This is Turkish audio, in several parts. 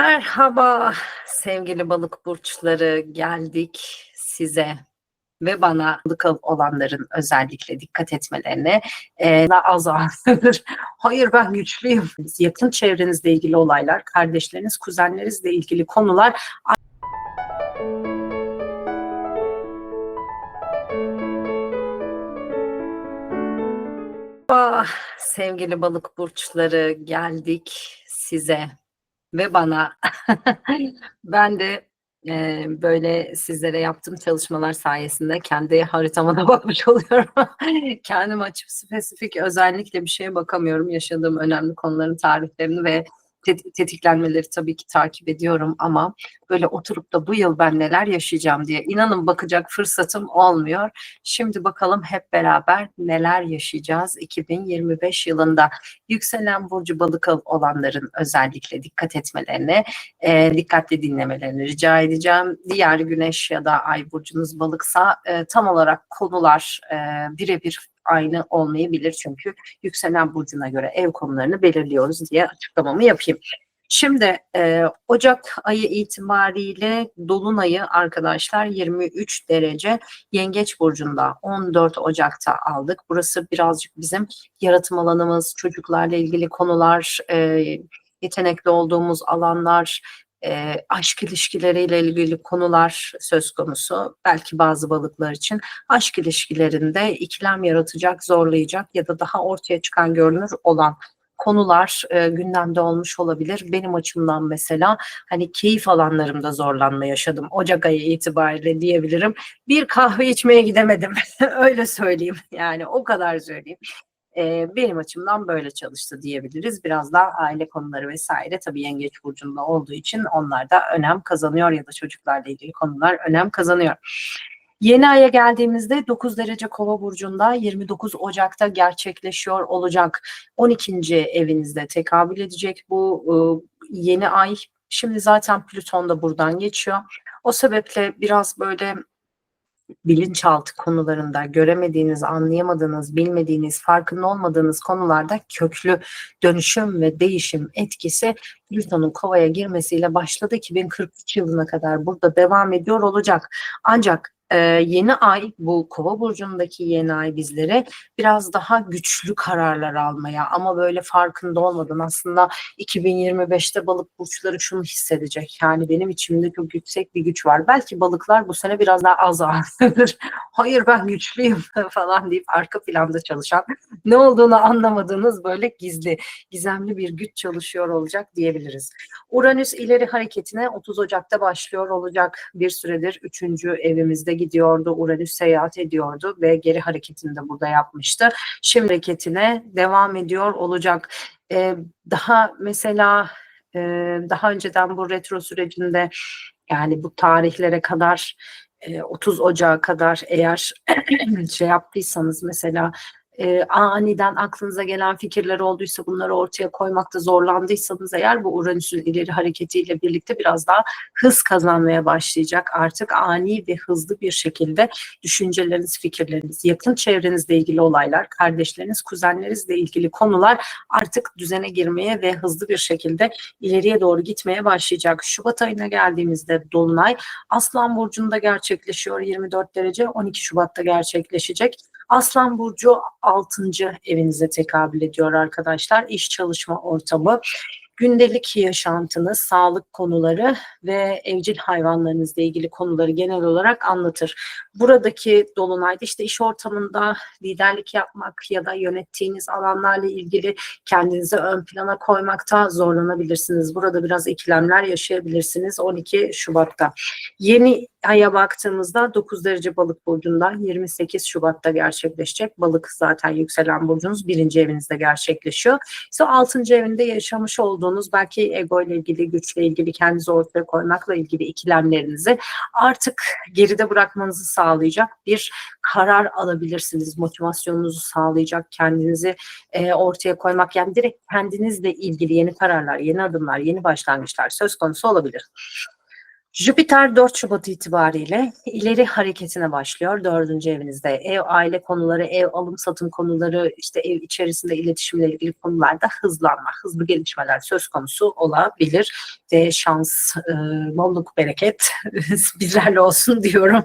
Merhaba sevgili balık burçları geldik size ve bana balık olanların özellikle dikkat etmelerini e, az azaltır. Hayır ben güçlüyüm. Yakın çevrenizle ilgili olaylar, kardeşleriniz, kuzenlerinizle ilgili konular Ah, sevgili balık burçları geldik size ve bana. ben de e, böyle sizlere yaptığım çalışmalar sayesinde kendi haritama da bakmış oluyorum. Kendim açıp spesifik özellikle bir şeye bakamıyorum. Yaşadığım önemli konuların tarihlerini ve tetiklenmeleri tabii ki takip ediyorum ama böyle oturup da bu yıl ben neler yaşayacağım diye inanın bakacak fırsatım olmuyor. Şimdi bakalım hep beraber neler yaşayacağız 2025 yılında. Yükselen burcu balık olanların özellikle dikkat etmelerini, e, dikkatli dinlemelerini rica edeceğim. Diğer güneş ya da ay burcunuz balıksa e, tam olarak konular e, birebir aynı olmayabilir çünkü yükselen burcuna göre ev konularını belirliyoruz diye açıklamamı yapayım. Şimdi e, Ocak ayı itibariyle Dolunay'ı arkadaşlar 23 derece Yengeç Burcu'nda 14 Ocak'ta aldık. Burası birazcık bizim yaratım alanımız, çocuklarla ilgili konular, e, yetenekli olduğumuz alanlar, e, aşk ilişkileriyle ilgili konular söz konusu. Belki bazı balıklar için aşk ilişkilerinde ikilem yaratacak, zorlayacak ya da daha ortaya çıkan görünür olan konular e, gündemde olmuş olabilir. Benim açımdan mesela hani keyif alanlarımda zorlanma yaşadım. Ocak ayı itibariyle diyebilirim. Bir kahve içmeye gidemedim. Öyle söyleyeyim. Yani o kadar söyleyeyim. Benim açımdan böyle çalıştı diyebiliriz. Biraz daha aile konuları vesaire tabii yengeç burcunda olduğu için onlar da önem kazanıyor ya da çocuklarla ilgili konular önem kazanıyor. Yeni aya geldiğimizde 9 derece kova burcunda 29 Ocak'ta gerçekleşiyor olacak. 12. evinizde tekabül edecek bu yeni ay. Şimdi zaten Plüton da buradan geçiyor. O sebeple biraz böyle bilinçaltı konularında göremediğiniz, anlayamadığınız, bilmediğiniz, farkında olmadığınız konularda köklü dönüşüm ve değişim etkisi Plüton'un kovaya girmesiyle başladı. 2043 yılına kadar burada devam ediyor olacak. Ancak e, yeni ay bu kova burcundaki yeni ay bizlere biraz daha güçlü kararlar almaya ama böyle farkında olmadan aslında 2025'te balık burçları şunu hissedecek. Yani benim içimde çok yüksek bir güç var. Belki balıklar bu sene biraz daha az ağırdır. Hayır ben güçlüyüm falan deyip arka planda çalışan ne olduğunu anlamadığınız böyle gizli, gizemli bir güç çalışıyor olacak diyebiliriz. Uranüs ileri hareketine 30 Ocak'ta başlıyor olacak. Bir süredir 3. evimizde gidiyordu. Uranüs seyahat ediyordu ve geri hareketini de burada yapmıştı. Şimdi hareketine devam ediyor olacak. Ee, daha mesela e, daha önceden bu retro sürecinde yani bu tarihlere kadar 30 Ocağı kadar eğer şey yaptıysanız mesela e, aniden aklınıza gelen fikirler olduysa bunları ortaya koymakta zorlandıysanız eğer bu Uranüs'ün ileri hareketiyle birlikte biraz daha hız kazanmaya başlayacak. Artık ani ve hızlı bir şekilde düşünceleriniz, fikirleriniz, yakın çevrenizle ilgili olaylar, kardeşleriniz, kuzenlerinizle ilgili konular artık düzene girmeye ve hızlı bir şekilde ileriye doğru gitmeye başlayacak. Şubat ayına geldiğimizde Dolunay Aslan Burcu'nda gerçekleşiyor 24 derece 12 Şubat'ta gerçekleşecek. Aslan Burcu 6. evinize tekabül ediyor arkadaşlar. İş çalışma ortamı, gündelik yaşantınız, sağlık konuları ve evcil hayvanlarınızla ilgili konuları genel olarak anlatır. Buradaki dolunayda işte iş ortamında liderlik yapmak ya da yönettiğiniz alanlarla ilgili kendinizi ön plana koymakta zorlanabilirsiniz. Burada biraz ikilemler yaşayabilirsiniz 12 Şubat'ta. Yeni aya baktığımızda 9 derece balık burcunda 28 Şubat'ta gerçekleşecek. Balık zaten yükselen burcunuz birinci evinizde gerçekleşiyor. İşte 6. evinde yaşamış olduğunuz belki ego ile ilgili, güçle ilgili, kendinizi ortaya koymakla ilgili ikilemlerinizi artık geride bırakmanızı sağlayacak bir karar alabilirsiniz. Motivasyonunuzu sağlayacak, kendinizi e, ortaya koymak yani direkt kendinizle ilgili yeni kararlar, yeni adımlar, yeni başlangıçlar söz konusu olabilir. Jüpiter 4 Şubat itibariyle ileri hareketine başlıyor. Dördüncü evinizde ev, aile konuları, ev alım satım konuları, işte ev içerisinde iletişimle ilgili konularda hızlanma, hızlı gelişmeler söz konusu olabilir. Ve şans, e, bolluk, bereket bizlerle olsun diyorum.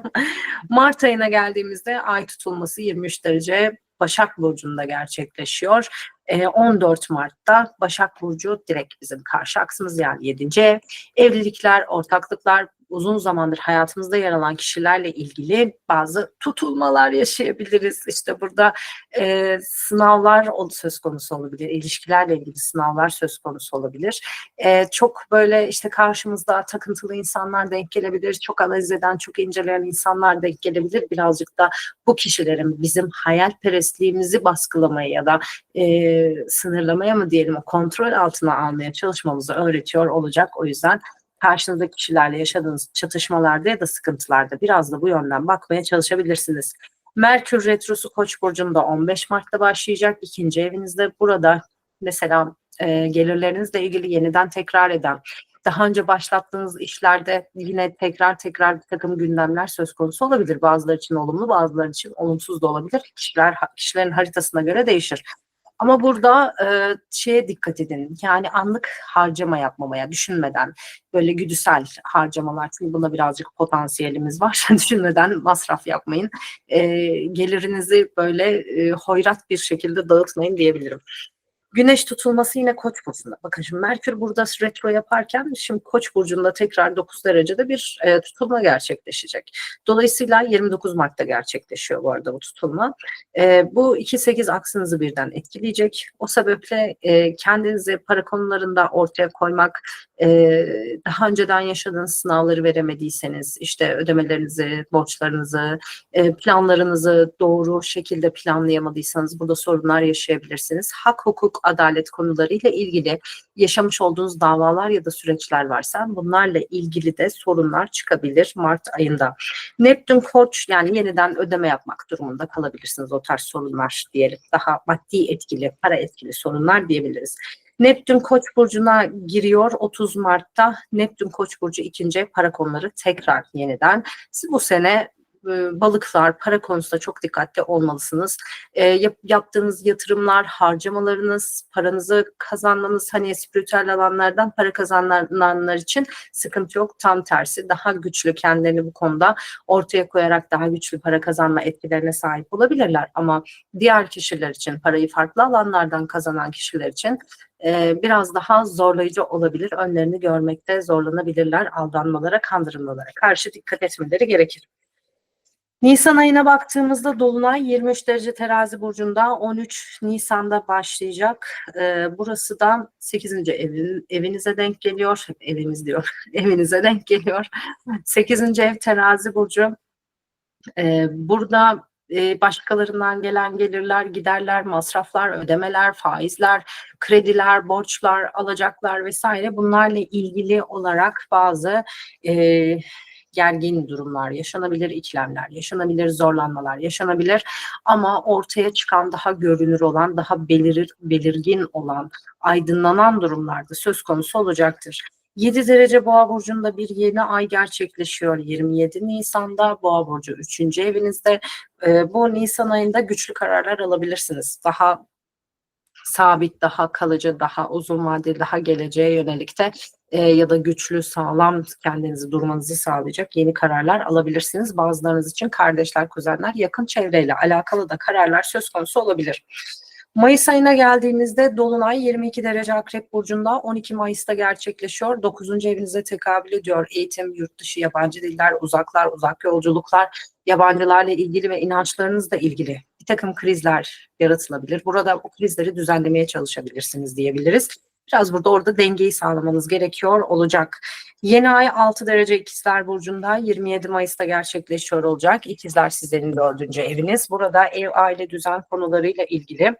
Mart ayına geldiğimizde ay tutulması 23 derece Başak Burcu'nda gerçekleşiyor. E, 14 Mart'ta Başak Burcu direkt bizim karşı aksımız yani 7. ev. Evlilikler, ortaklıklar, uzun zamandır hayatımızda yer alan kişilerle ilgili bazı tutulmalar yaşayabiliriz. İşte burada e, sınavlar söz konusu olabilir, ilişkilerle ilgili sınavlar söz konusu olabilir. E, çok böyle işte karşımızda takıntılı insanlar denk gelebilir, çok analiz eden, çok inceleyen insanlar denk gelebilir. Birazcık da bu kişilerin bizim hayalperestliğimizi baskılamaya ya da e, sınırlamaya mı diyelim kontrol altına almaya çalışmamızı öğretiyor olacak. O yüzden karşınızdaki kişilerle yaşadığınız çatışmalarda ya da sıkıntılarda biraz da bu yönden bakmaya çalışabilirsiniz. Merkür Retrosu Koç burcunda 15 Mart'ta başlayacak. ikinci evinizde burada mesela e, gelirlerinizle ilgili yeniden tekrar eden, daha önce başlattığınız işlerde yine tekrar tekrar bir takım gündemler söz konusu olabilir. Bazıları için olumlu, bazıları için olumsuz da olabilir. Kişiler kişilerin haritasına göre değişir. Ama burada e, şeye dikkat edin. Yani anlık harcama yapmamaya, düşünmeden böyle güdüsel harcamalar. Çünkü buna birazcık potansiyelimiz var. düşünmeden masraf yapmayın. E, gelirinizi böyle e, hoyrat bir şekilde dağıtmayın diyebilirim. Güneş tutulması yine Koç burcunda. Bakın şimdi Merkür burada retro yaparken şimdi Koç burcunda tekrar 9 derecede bir e, tutulma gerçekleşecek. Dolayısıyla 29 Mart'ta gerçekleşiyor bu arada bu tutulma. E, bu 2-8 aksınızı birden etkileyecek. O sebeple e, kendinizi para konularında ortaya koymak, e, daha önceden yaşadığınız sınavları veremediyseniz, işte ödemelerinizi, borçlarınızı, e, planlarınızı doğru şekilde planlayamadıysanız burada sorunlar yaşayabilirsiniz. Hak, hukuk, adalet konularıyla ilgili yaşamış olduğunuz davalar ya da süreçler varsa bunlarla ilgili de sorunlar çıkabilir Mart ayında. Neptün Koç yani yeniden ödeme yapmak durumunda kalabilirsiniz o tarz sorunlar diyelim. Daha maddi etkili, para etkili sorunlar diyebiliriz. Neptün Koç burcuna giriyor 30 Mart'ta. Neptün Koç burcu ikinci para konuları tekrar yeniden. Siz bu sene e, balıklar, para konusunda çok dikkatli olmalısınız. E, yap, yaptığınız yatırımlar, harcamalarınız, paranızı kazanmanız hani spiritüel alanlardan para kazananlar için sıkıntı yok. Tam tersi daha güçlü kendilerini bu konuda ortaya koyarak daha güçlü para kazanma etkilerine sahip olabilirler. Ama diğer kişiler için parayı farklı alanlardan kazanan kişiler için e, biraz daha zorlayıcı olabilir. Önlerini görmekte zorlanabilirler. Aldanmalara, kandırılmalara karşı dikkat etmeleri gerekir. Nisan ayına baktığımızda Dolunay 23 derece terazi burcunda 13 Nisan'da başlayacak. Ee, burası da 8. Evin, evinize denk geliyor. Eviniz diyor. evinize denk geliyor. 8. ev terazi burcu. Ee, burada e, başkalarından gelen gelirler, giderler, masraflar, ödemeler, faizler, krediler, borçlar, alacaklar vesaire bunlarla ilgili olarak bazı e, gergin durumlar yaşanabilir, ikilemler yaşanabilir, zorlanmalar yaşanabilir ama ortaya çıkan daha görünür olan, daha belirir, belirgin olan, aydınlanan durumlarda söz konusu olacaktır. 7 derece Boğa burcunda bir yeni ay gerçekleşiyor 27 Nisan'da Boğa burcu 3. evinizde. Ee, bu Nisan ayında güçlü kararlar alabilirsiniz. Daha sabit, daha kalıcı, daha uzun vadeli, daha geleceğe yönelik de e, ya da güçlü, sağlam kendinizi durmanızı sağlayacak yeni kararlar alabilirsiniz. Bazılarınız için kardeşler, kuzenler, yakın çevreyle alakalı da kararlar söz konusu olabilir. Mayıs ayına geldiğimizde Dolunay 22 derece Akrep Burcu'nda 12 Mayıs'ta gerçekleşiyor. 9. evinize tekabül ediyor. Eğitim, yurt dışı, yabancı diller, uzaklar, uzak yolculuklar, yabancılarla ilgili ve inançlarınızla ilgili bir takım krizler yaratılabilir. Burada o krizleri düzenlemeye çalışabilirsiniz diyebiliriz. Biraz burada orada dengeyi sağlamanız gerekiyor olacak. Yeni ay 6 derece İkizler Burcu'nda 27 Mayıs'ta gerçekleşiyor olacak. İkizler sizlerin dördüncü eviniz. Burada ev, aile, düzen konularıyla ilgili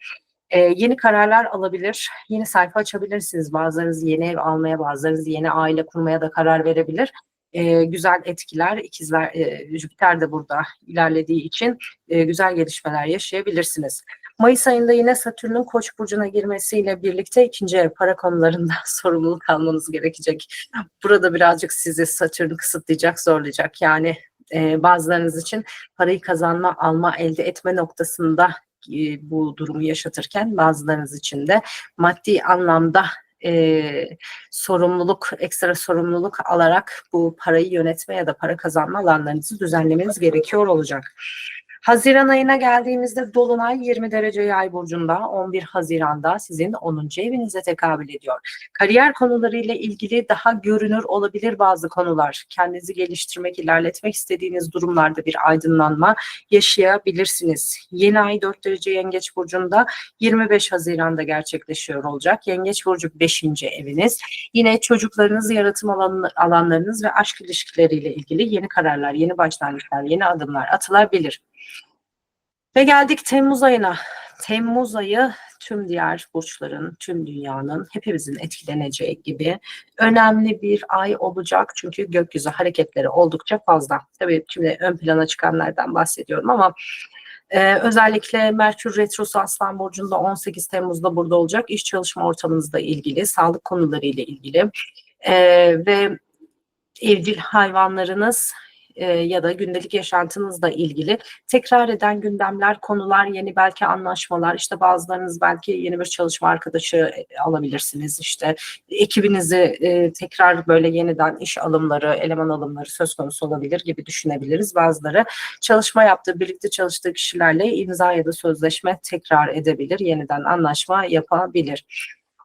e, yeni kararlar alabilir, yeni sayfa açabilirsiniz. Bazılarınız yeni ev almaya, bazılarınız yeni aile kurmaya da karar verebilir. E, güzel etkiler, ikizler, e, Jüpiter de burada ilerlediği için e, güzel gelişmeler yaşayabilirsiniz. Mayıs ayında yine Satürn'ün Koç burcuna girmesiyle birlikte ikinci ev para konularında sorumluluk almanız gerekecek. Burada birazcık sizi Satürn kısıtlayacak, zorlayacak. Yani e, bazılarınız için parayı kazanma, alma, elde etme noktasında e, bu durumu yaşatırken bazılarınız için de maddi anlamda e, sorumluluk, ekstra sorumluluk alarak bu parayı yönetme ya da para kazanma alanlarınızı düzenlemeniz gerekiyor olacak. Haziran ayına geldiğimizde Dolunay 20 derece yay burcunda 11 Haziran'da sizin 10. evinize tekabül ediyor. Kariyer konularıyla ilgili daha görünür olabilir bazı konular. Kendinizi geliştirmek, ilerletmek istediğiniz durumlarda bir aydınlanma yaşayabilirsiniz. Yeni ay 4 derece Yengeç burcunda 25 Haziran'da gerçekleşiyor olacak. Yengeç burcu 5. eviniz. Yine çocuklarınız, yaratım alanlarınız ve aşk ilişkileriyle ilgili yeni kararlar, yeni başlangıçlar, yeni adımlar atılabilir. Ve geldik Temmuz ayına. Temmuz ayı tüm diğer burçların, tüm dünyanın, hepimizin etkileneceği gibi önemli bir ay olacak. Çünkü gökyüzü hareketleri oldukça fazla. Tabii şimdi ön plana çıkanlardan bahsediyorum ama ee, özellikle Merkür Retrosu Aslan Burcu'nda 18 Temmuz'da burada olacak. İş çalışma ortamınızla ilgili, sağlık konularıyla ilgili ee, ve evcil hayvanlarınız e, ya da gündelik yaşantınızla ilgili tekrar eden gündemler, konular, yeni belki anlaşmalar, işte bazılarınız belki yeni bir çalışma arkadaşı e, alabilirsiniz, işte ekibinizi e, tekrar böyle yeniden iş alımları, eleman alımları söz konusu olabilir gibi düşünebiliriz. Bazıları çalışma yaptığı, birlikte çalıştığı kişilerle imza ya da sözleşme tekrar edebilir, yeniden anlaşma yapabilir.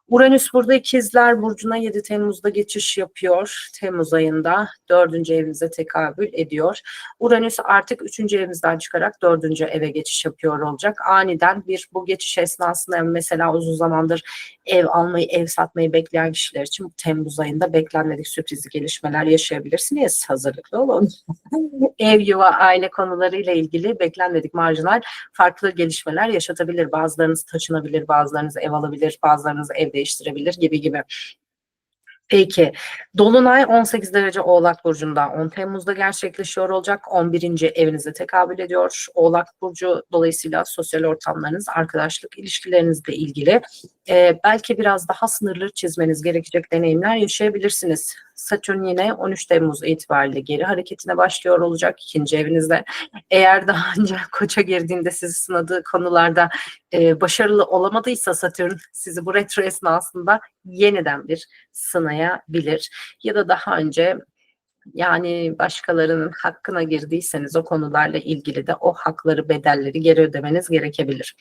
Uranüs burada ikizler burcuna 7 Temmuz'da geçiş yapıyor. Temmuz ayında 4. evinize tekabül ediyor. Uranüs artık 3. evinizden çıkarak 4. eve geçiş yapıyor olacak. Aniden bir bu geçiş esnasında mesela uzun zamandır ev almayı, ev satmayı bekleyen kişiler için Temmuz ayında beklenmedik sürpriz gelişmeler yaşayabilirsiniz. Hazırlıklı olun. ev, yuva, aile konularıyla ilgili beklenmedik marjinal farklı gelişmeler yaşatabilir. Bazılarınız taşınabilir, bazılarınız ev alabilir, bazılarınız ev değiştirebilir gibi gibi. Peki. Dolunay 18 derece Oğlak Burcu'nda 10 Temmuz'da gerçekleşiyor olacak. 11. evinize tekabül ediyor. Oğlak Burcu dolayısıyla sosyal ortamlarınız, arkadaşlık ilişkilerinizle ilgili e, belki biraz daha sınırlı çizmeniz gerekecek deneyimler yaşayabilirsiniz. Satürn yine 13 Temmuz itibariyle geri hareketine başlıyor olacak ikinci evinizde. Eğer daha önce koça girdiğinde sizi sınadığı konularda e, başarılı olamadıysa Satürn sizi bu retro esnasında yeniden bir sınayabilir. Ya da daha önce yani başkalarının hakkına girdiyseniz o konularla ilgili de o hakları, bedelleri geri ödemeniz gerekebilir.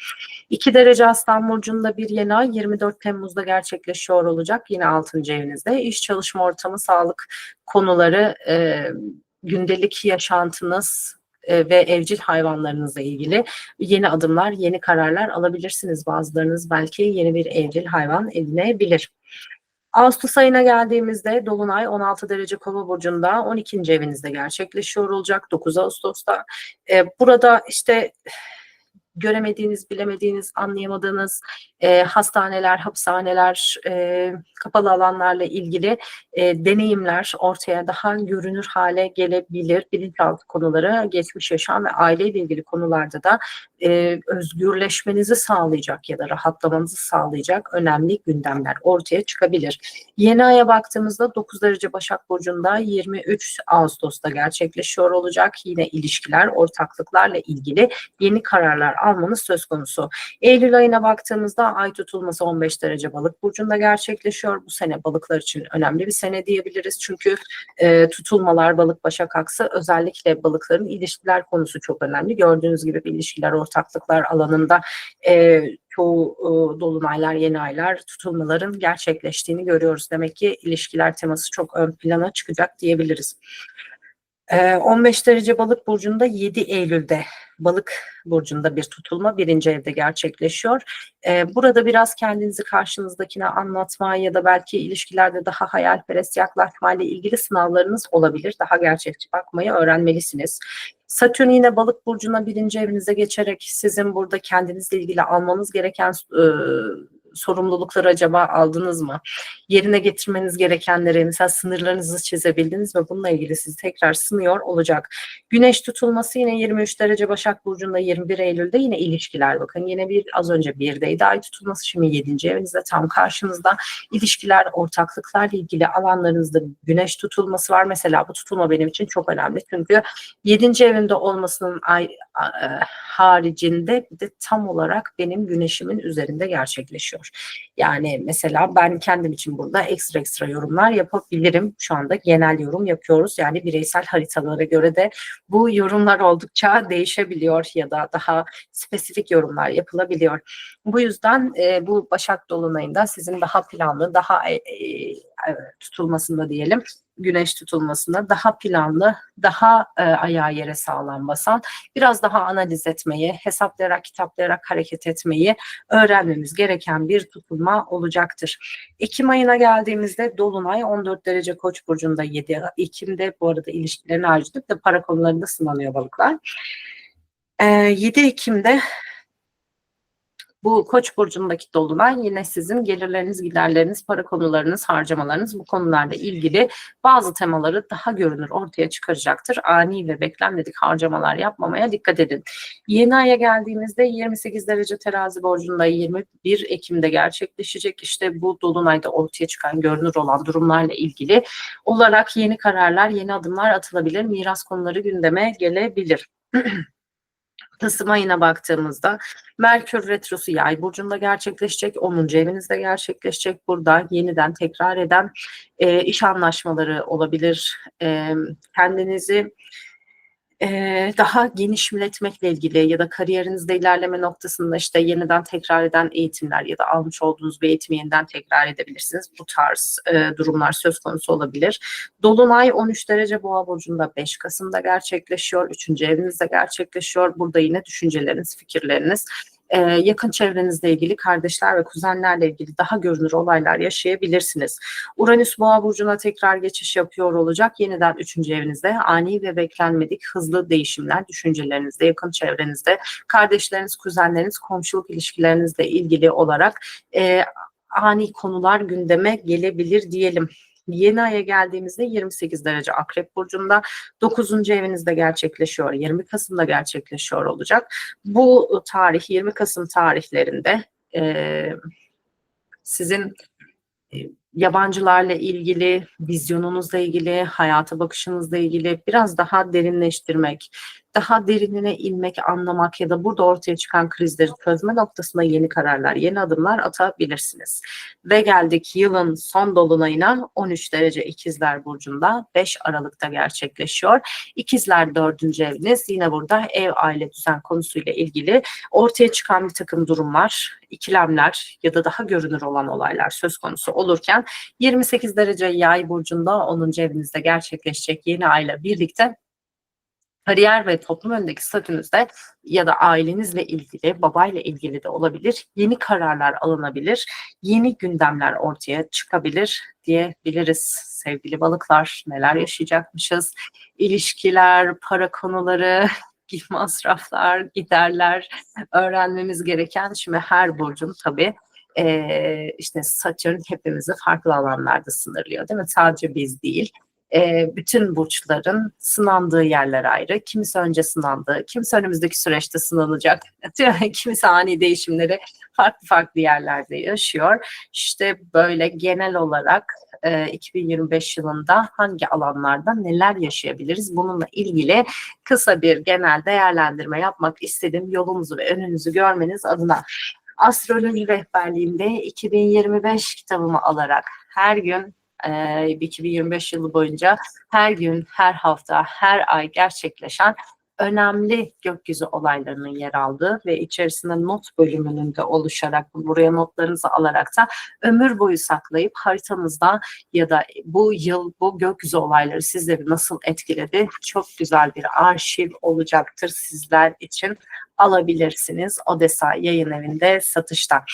2 derece Aslan Burcu'nda bir yeni ay 24 Temmuz'da gerçekleşiyor olacak. Yine 6. evinizde iş çalışma ortamı, sağlık konuları, e, gündelik yaşantınız, e, ve evcil hayvanlarınızla ilgili yeni adımlar, yeni kararlar alabilirsiniz. Bazılarınız belki yeni bir evcil hayvan edinebilir. Ağustos ayına geldiğimizde Dolunay 16 derece kova burcunda 12. evinizde gerçekleşiyor olacak 9 Ağustos'ta. Ee, burada işte göremediğiniz, bilemediğiniz, anlayamadığınız e, hastaneler, hapishaneler, e, kapalı alanlarla ilgili e, deneyimler ortaya daha görünür hale gelebilir. Bilinçaltı konuları, geçmiş yaşam ve aileyle ilgili konularda da e, özgürleşmenizi sağlayacak ya da rahatlamanızı sağlayacak önemli gündemler ortaya çıkabilir. Yeni aya baktığımızda 9 derece Başak Burcu'nda 23 Ağustos'ta gerçekleşiyor olacak. Yine ilişkiler, ortaklıklarla ilgili yeni kararlar almanız söz konusu. Eylül ayına baktığımızda ay tutulması 15 derece balık burcunda gerçekleşiyor. Bu sene balıklar için önemli bir sene diyebiliriz. Çünkü e, tutulmalar balık başak aksı özellikle balıkların ilişkiler konusu çok önemli. Gördüğünüz gibi ilişkiler, ortaklıklar alanında e, çoğu e, dolunaylar, yeni aylar tutulmaların gerçekleştiğini görüyoruz. Demek ki ilişkiler teması çok ön plana çıkacak diyebiliriz. 15 derece balık burcunda 7 Eylül'de balık burcunda bir tutulma birinci evde gerçekleşiyor. Burada biraz kendinizi karşınızdakine anlatma ya da belki ilişkilerde daha hayalperest yaklaşmayla ilgili sınavlarınız olabilir. Daha gerçekçi bakmayı öğrenmelisiniz. Satürn yine balık burcuna birinci evinize geçerek sizin burada kendinizle ilgili almanız gereken sorumlulukları acaba aldınız mı? Yerine getirmeniz gerekenleri mesela sınırlarınızı çizebildiniz mi? Bununla ilgili sizi tekrar sınıyor olacak. Güneş tutulması yine 23 derece Başak Burcu'nda 21 Eylül'de yine ilişkiler bakın. Yine bir az önce birdeydi. Ay tutulması şimdi 7. evinizde tam karşınızda. İlişkiler, ortaklıklarla ilgili alanlarınızda güneş tutulması var. Mesela bu tutulma benim için çok önemli. Çünkü 7. evimde olmasının ay, haricinde bir de tam olarak benim güneşimin üzerinde gerçekleşiyor. Yani mesela ben kendim için burada ekstra ekstra yorumlar yapabilirim. Şu anda genel yorum yapıyoruz. Yani bireysel haritalara göre de bu yorumlar oldukça değişebiliyor ya da daha spesifik yorumlar yapılabiliyor. Bu yüzden e, bu Başak Dolunay'ında sizin daha planlı, daha e, e, e, tutulmasında diyelim, güneş tutulmasında daha planlı, daha e, ayağı yere sağlam basan, biraz daha analiz etmeyi, hesaplayarak, kitaplayarak hareket etmeyi öğrenmemiz gereken bir tutulma olacaktır. Ekim ayına geldiğimizde Dolunay 14 derece Koç burcunda 7 Ekim'de bu arada ilişkilerini harcadık da para konularında sınanıyor balıklar. Ee, 7 Ekim'de bu Koç burcundaki dolunay yine sizin gelirleriniz, giderleriniz, para konularınız, harcamalarınız bu konularla ilgili bazı temaları daha görünür ortaya çıkaracaktır. Ani ve beklenmedik harcamalar yapmamaya dikkat edin. Yeni aya geldiğimizde 28 derece terazi borcunda 21 Ekim'de gerçekleşecek. İşte bu dolunayda ortaya çıkan görünür olan durumlarla ilgili olarak yeni kararlar, yeni adımlar atılabilir. Miras konuları gündeme gelebilir. Kasım ayına baktığımızda Merkür Retrosu Yay burcunda gerçekleşecek. 10. evinizde gerçekleşecek. Burada yeniden tekrar eden e, iş anlaşmaları olabilir. E, kendinizi e, daha genişletmekle ilgili ya da kariyerinizde ilerleme noktasında işte yeniden tekrar eden eğitimler ya da almış olduğunuz bir eğitimi yeniden tekrar edebilirsiniz. Bu tarz e, durumlar söz konusu olabilir. Dolunay 13 derece boğa burcunda 5 Kasım'da gerçekleşiyor. 3. evinizde gerçekleşiyor. Burada yine düşünceleriniz, fikirleriniz e, yakın çevrenizle ilgili kardeşler ve kuzenlerle ilgili daha görünür olaylar yaşayabilirsiniz. Uranüs boğa burcuna tekrar geçiş yapıyor olacak. Yeniden 3. evinizde ani ve beklenmedik hızlı değişimler düşüncelerinizde, yakın çevrenizde, kardeşleriniz, kuzenleriniz, komşuluk ilişkilerinizle ilgili olarak e, ani konular gündeme gelebilir diyelim. Yeni aya geldiğimizde 28 derece Akrep Burcu'nda 9. evinizde gerçekleşiyor. 20 Kasım'da gerçekleşiyor olacak. Bu tarih 20 Kasım tarihlerinde e, sizin yabancılarla ilgili, vizyonunuzla ilgili, hayata bakışınızla ilgili biraz daha derinleştirmek, daha derinine inmek, anlamak ya da burada ortaya çıkan krizleri çözme noktasında yeni kararlar, yeni adımlar atabilirsiniz. Ve geldik yılın son dolunayına 13 derece İkizler Burcu'nda 5 Aralık'ta gerçekleşiyor. İkizler 4. eviniz yine burada ev, aile, düzen konusuyla ilgili ortaya çıkan bir takım durumlar, ikilemler ya da daha görünür olan olaylar söz konusu olurken 28 derece Yay burcunda 10. evinizde gerçekleşecek yeni ayla birlikte kariyer ve toplum önündeki statünüzde ya da ailenizle ilgili, babayla ilgili de olabilir. Yeni kararlar alınabilir, yeni gündemler ortaya çıkabilir diyebiliriz sevgili balıklar. Neler yaşayacakmışız? İlişkiler, para konuları, masraflar, giderler öğrenmemiz gereken şimdi her burcun tabii e, işte Satürn hepimizi farklı alanlarda sınırlıyor değil mi? Sadece biz değil. E, bütün burçların sınandığı yerler ayrı. Kimisi önce sınandı, kimisi önümüzdeki süreçte sınanacak. kimisi ani değişimleri farklı farklı yerlerde yaşıyor. İşte böyle genel olarak e, 2025 yılında hangi alanlarda neler yaşayabiliriz? Bununla ilgili kısa bir genel değerlendirme yapmak istedim. Yolunuzu ve önünüzü görmeniz adına astroloji rehberliğinde 2025 kitabımı alarak her gün e, 2025 yılı boyunca her gün, her hafta, her ay gerçekleşen önemli gökyüzü olaylarının yer aldığı ve içerisinde not bölümünün de oluşarak buraya notlarınızı alarak da ömür boyu saklayıp haritanızda ya da bu yıl bu gökyüzü olayları sizleri nasıl etkiledi çok güzel bir arşiv olacaktır sizler için alabilirsiniz Odessa yayın evinde satışta.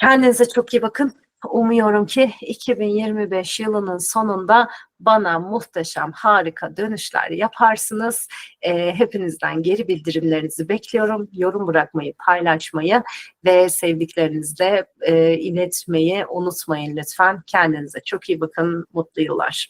Kendinize çok iyi bakın. Umuyorum ki 2025 yılının sonunda bana muhteşem, harika dönüşler yaparsınız. Eee, hepinizden geri bildirimlerinizi bekliyorum. Yorum bırakmayı, paylaşmayı ve sevdiklerinizle, eee, iletmeyi unutmayın lütfen. Kendinize çok iyi bakın. Mutlu yıllar.